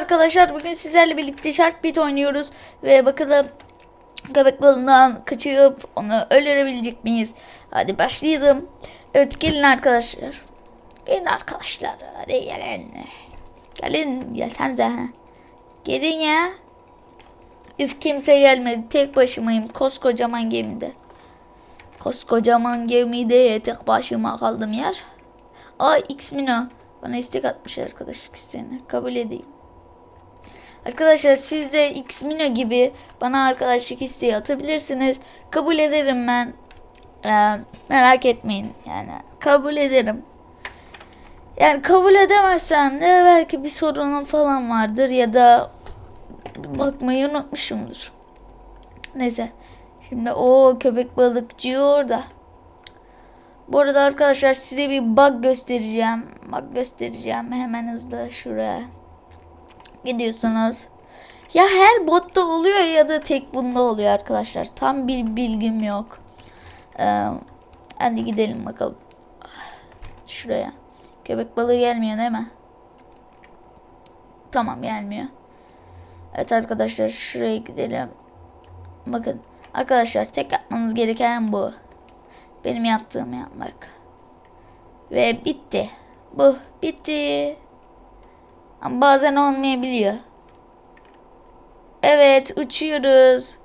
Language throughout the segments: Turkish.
arkadaşlar bugün sizlerle birlikte Shark Beat oynuyoruz ve bakalım köpek balığından kaçıp onu öldürebilecek miyiz? Hadi başlayalım. Evet gelin arkadaşlar. Gelin arkadaşlar hadi gelin. Gelin gelsenize. ha. Gelin ya. Üf kimse gelmedi tek başımayım koskocaman gemide. Koskocaman gemide tek başıma kaldım yer. Ay X-Mino. Bana istek atmış arkadaşlık isteğini. Kabul edeyim. Arkadaşlar siz de X-Mino gibi bana arkadaşlık isteği atabilirsiniz. Kabul ederim ben. Ee, merak etmeyin. Yani kabul ederim. Yani kabul edemezsem de belki bir sorunum falan vardır ya da bakmayı unutmuşumdur. Neyse. Şimdi o köpek balıkçı orada. Bu arada arkadaşlar size bir bug göstereceğim. Bug göstereceğim hemen hızlı şuraya. Gidiyorsunuz. Ya her botta oluyor ya da tek bunda oluyor arkadaşlar. Tam bir bilgim yok. Ee, hadi gidelim bakalım. Şuraya. Köpek balığı gelmiyor değil mi? Tamam gelmiyor. Evet arkadaşlar şuraya gidelim. Bakın arkadaşlar tek yapmanız gereken bu. Benim yaptığımı yapmak. Ve bitti. Bu bitti. Ama bazen olmayabiliyor. Evet uçuyoruz.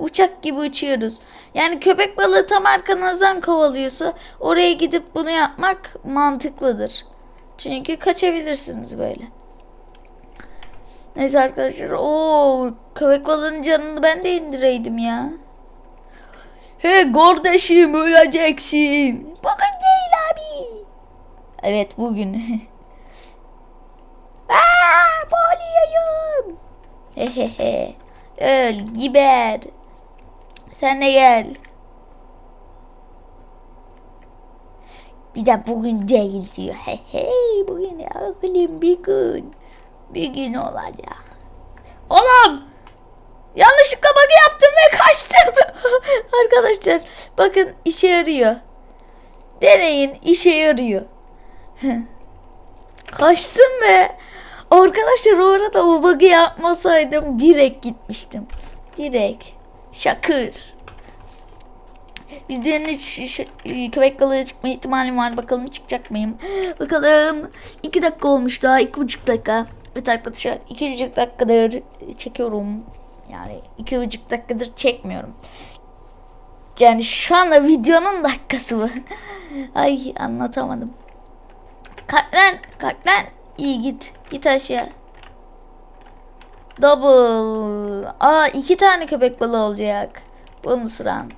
Uçak gibi uçuyoruz. Yani köpek balığı tam arkanızdan kovalıyorsa oraya gidip bunu yapmak mantıklıdır. Çünkü kaçabilirsiniz böyle. Neyse arkadaşlar. Oo, köpek balığının canını ben de indireydim ya. He kardeşim öleceksin. Bugün değil abi. Evet bugün. Aa, boğuluyorum. Hehehe. Öl, giber. Sen de gel. Bir de bugün değil diyor. Hey hey bugün bakalım bir gün. Bir gün olacak. Oğlum Yanlışlıkla bug'ı yaptım ve kaçtım. Arkadaşlar bakın işe yarıyor. Deneyin işe yarıyor. kaçtım ve arkadaşlar o arada bug'ı yapmasaydım direkt gitmiştim. Direkt. Şakır. Videonun hiç ş- köpek balığı çıkma ihtimalim var. Bakalım çıkacak mıyım? Bakalım. 2 dakika olmuş daha. 2,5 dakika. Evet arkadaşlar 2,5 dakikadır çekiyorum. Yani iki buçuk dakikadır çekmiyorum. Yani şu anda videonun dakikası bu. Ay anlatamadım. Kalk lan kalk lan. İyi git. Git aşağı. Double. Aa iki tane köpek balığı olacak. Bonus round.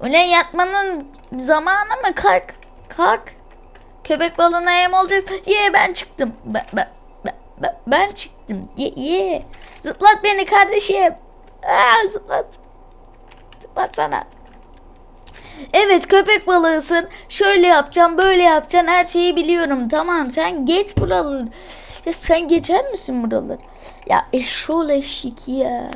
Ulan yatmanın zamanı mı? Kalk. Kalk. Köpek balığına yem olacağız. Ye ben çıktım. Ben, ben, ben, ben, çıktım. Ye, ye. Zıplat beni kardeşim. Aa, zıplat. Zıplat sana. Evet köpek balığısın. Şöyle yapacağım, böyle yapacağım. Her şeyi biliyorum. Tamam sen geç buraları. Ya sen geçer misin buraları? Ya eşol eşik ya.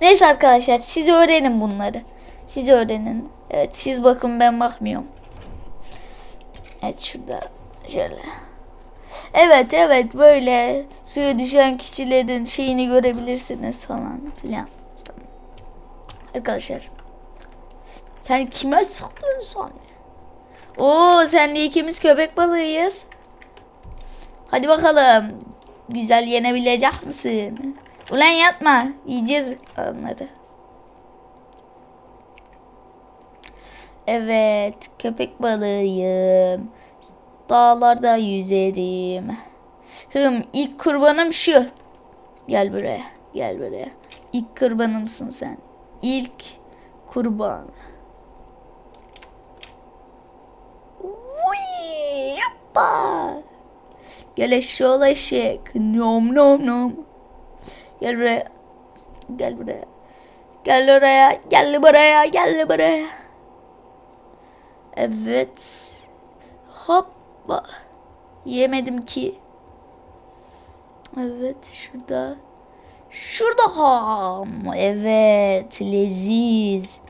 Neyse arkadaşlar siz öğrenin bunları. Siz öğrenin. Evet siz bakın ben bakmıyorum. Evet şurada şöyle. Evet evet böyle suya düşen kişilerin şeyini görebilirsiniz falan filan. Arkadaşlar. Sen kime sıktın sen? Oo senle ikimiz köpek balığıyız. Hadi bakalım. Güzel yenebilecek misin? Ulan yatma. Yiyeceğiz onları. Evet, köpek balığıyım. Dağlarda yüzerim. Hım, ilk kurbanım şu. Gel buraya, gel buraya. İlk kurbanımsın sen. İlk kurban. Yapma. Gel eşşoğlu eşek. Nom nom nom. Gel buraya. Gel buraya. Gel oraya. Gel buraya. Gel buraya. Evet. Hoppa. Yemedim ki. Evet şurada. Şurada ham. Evet leziz.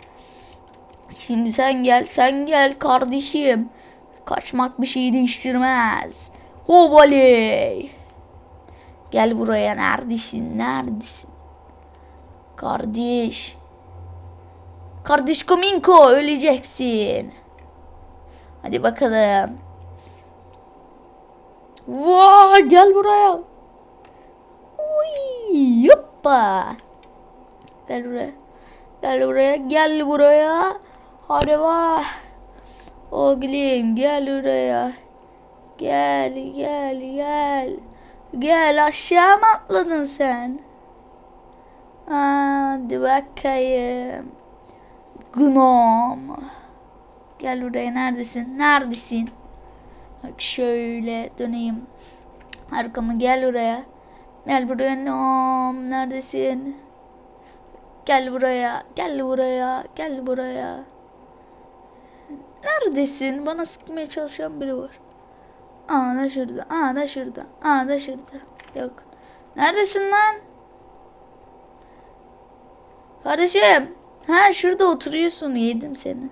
Şimdi sen gel sen gel kardeşim. Kaçmak bir şeyi değiştirmez. Hobaley. Gel buraya neredesin neredesin? Kardeş. Kardeş Kominko öleceksin. Hadi bakalım. Vaa gel buraya. Uy, yoppa. Gel buraya. Gel buraya. Gel buraya. Hadi vah. Oğlum gel buraya. Gel gel gel. Gel aşağı mı atladın sen? Hadi bakayım. Gnom. Gel buraya neredesin? Neredesin? Bak şöyle döneyim. Arkamı gel buraya. Gel buraya Nom. Neredesin? Gel buraya. Gel buraya. Gel buraya. Neredesin? Bana sıkmaya çalışan biri var. Aa da şurada. Aa da şurada. Aa da şurada. Yok. Neredesin lan? Kardeşim. Ha şurada oturuyorsun. Yedim seni.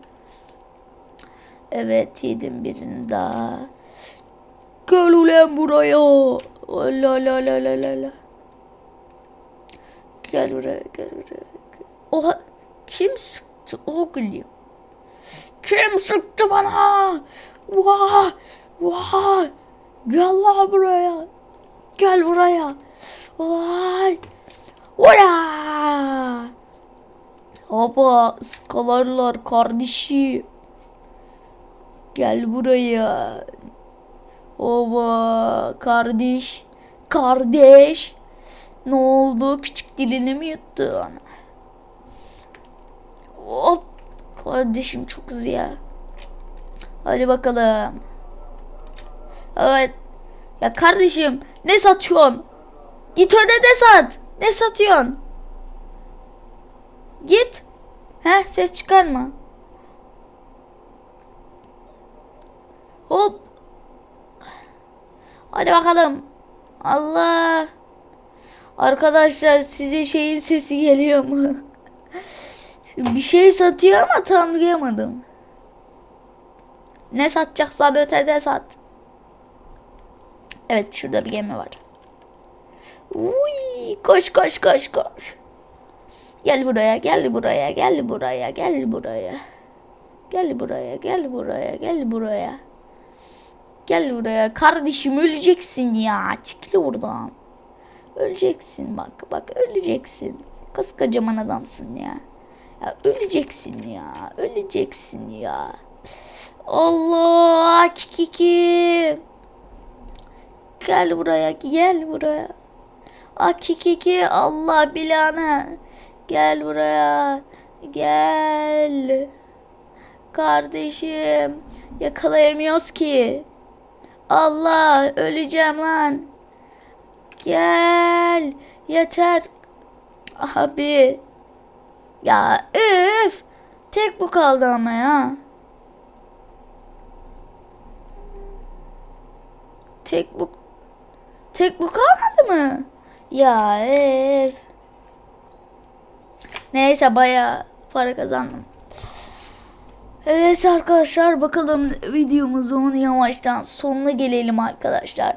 Evet yedim birini daha. Gel ulan buraya. La la la la la la. Gel buraya gel buraya. Oha kim sıktı oğlum? Kim sıktı bana? Vah vah. Gel la buraya. Gel buraya. Vay. Ora. Hoppa ıskalarlar kardeşi. Gel buraya. Oba kardeş. Kardeş. Ne oldu? Küçük dilini mi yuttun? Hop. Kardeşim çok hızlı ya. Hadi bakalım. Evet. Ya kardeşim ne satıyorsun? Git öde de sat. Ne satıyorsun? Git. He ses çıkarma. Hop. Hadi bakalım. Allah. Arkadaşlar size şeyin sesi geliyor mu? Bir şey satıyor ama tam duyamadım. Ne satacaksan ötede sat. Evet şurada bir gemi var. Uy, koş koş koş koş. Gel buraya, gel buraya, gel buraya, gel buraya. Gel buraya, gel buraya, gel buraya. Gel buraya. Kardeşim öleceksin ya. Çıkıl oradan. Öleceksin bak. Bak öleceksin. Koskocaman adamsın ya. Ya öleceksin ya. Öleceksin ya. Allah kikiki. Gel buraya. Gel buraya. Akikiki Allah bilanı. Gel buraya. Gel. Kardeşim. Yakalayamıyoruz ki. Allah öleceğim lan. Gel. Yeter. Abi. Ya üf. Tek bu kaldı ama ya. Tek bu. Tek bu kalmadı mı? Ya üf. Neyse baya para kazandım. Evet arkadaşlar bakalım videomuzun yavaştan sonuna gelelim arkadaşlar.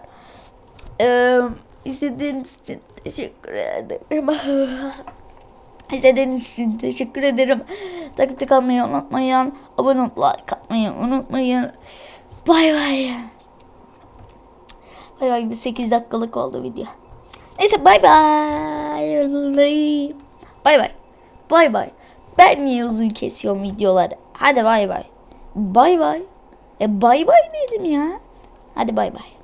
Ee, izlediğiniz için teşekkür ederim. İzlediğiniz için teşekkür ederim. Takipte kalmayı unutmayın. Abone olup like atmayı unutmayın. Bay bay. Bay bay gibi 8 dakikalık oldu video. Neyse bay bay. Bay bay. Bay bay. Ben niye uzun kesiyorum videoları? Hadi bay bay. Bay bay. E bay bay dedim ya. Hadi bay bay.